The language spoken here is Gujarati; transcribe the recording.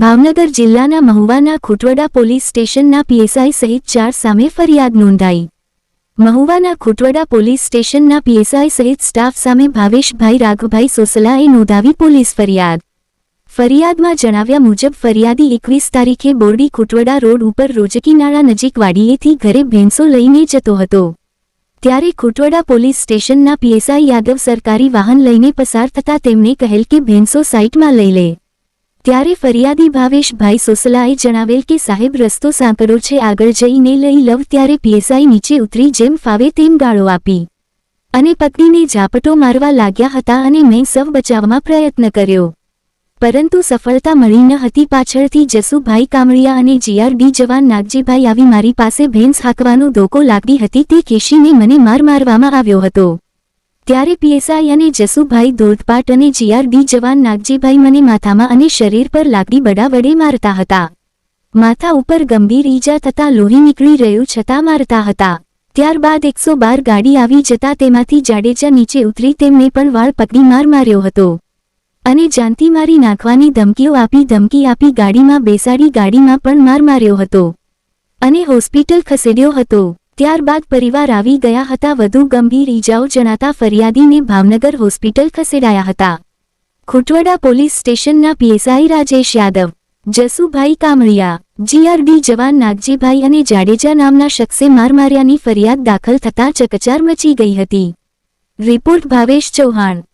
ભાવનગર જિલ્લાના મહુવાના ખુટવડા પોલીસ સ્ટેશનના પીએસઆઈ સહિત ચાર સામે ફરિયાદ નોંધાઈ. મહુવાના ખુટવડા પોલીસ સ્ટેશનના પીએસઆઈ સહિત સ્ટાફ સામે ભાવેશભાઈ રાઘભાઈ સોસલાએ નોંધાવી પોલીસ ફરિયાદ. ફરિયાદમાં જણાવ્યા મુજબ ફરિયાદી એકવીસ તારીખે બોરડી ખુટવડા રોડ ઉપર રોજકીનાળા નજીક વાડીએથી ઘરે ભેંસો લઈને જતો હતો. ત્યારે ખુટવડા પોલીસ સ્ટેશનના પીએસઆઈ યાદવ સરકારી વાહન લઈને પસાર થતા તેમને કહેલ કે ભેંસો સાઇટમાં લઈ લે. ત્યારે ફરિયાદી ભાવેશભાઈ સોસલાએ જણાવેલ કે સાહેબ રસ્તો સાંકડો છે, આગળ જઈને લઈ લવ ત્યારે પીએસઆઈ નીચે ઉતરી જેમ ફાવે તેમ ગાળો આપી અને પત્નીને ઝાપટો મારવા લાગ્યા હતા અને મેં સવ બચાવવામાં પ્રયત્ન કર્યો. પરંતુ સફળતા મળી ન હતી. પાછળથી જસુભાઈ કામળિયા અને જીઆરડી જવાન નાગજીભાઈ આવી મારી પાસે ભેંસ હાંકવાનો ધોકો લાગી હતી. તે કેશીને મને માર મારવામાં આવ્યો હતો. ત્યારે પીએસઆઈ અને જસુભાઈ ધોધપાટ અને જીઆરબી જવાન નાગજીભાઈ મને માથામાં અને શરીર પર લાકડી બડા વડે મારતા હતા. માથા ઉપર ગંભીર ઈજા થતાં લોહી નીકળી રહ્યું છતાં મારતા હતા. ત્યારબાદ એકસો બાર ગાડી આવી જતા તેમાંથી જાડેજા નીચે ઉતરી તેમને પણ વાળ પકડી માર માર્યો હતો. અને જાનથી મારી નાખવાની ધમકીઓ આપી ધમકી આપી ગાડીમાં બેસાડી ગાડીમાં પણ માર માર્યો હતો. અને હોસ્પિટલ ખસેડ્યો હતો. ત્યારબાદ પરિવાર આવી ગયા હતા. વધુ ગંભીર ઈજાઓ જણાતા ફરિયાદીને ભાવનગર હોસ્પિટલ ખસેડાયા હતા. ખુટવડા પોલીસ સ્ટેશનના પીએસઆઈ રાજેશ યાદવ, જસુભાઈ કામળિયા, જીઆરડી જવાન નાગજીભાઈ અને જાડેજા નામના શખ્સે માર માર્યાની ફરિયાદ દાખલ થતાં ચકચાર મચી ગઈ હતી. રિપોર્ટ ભાવેશ ચૌહાણ.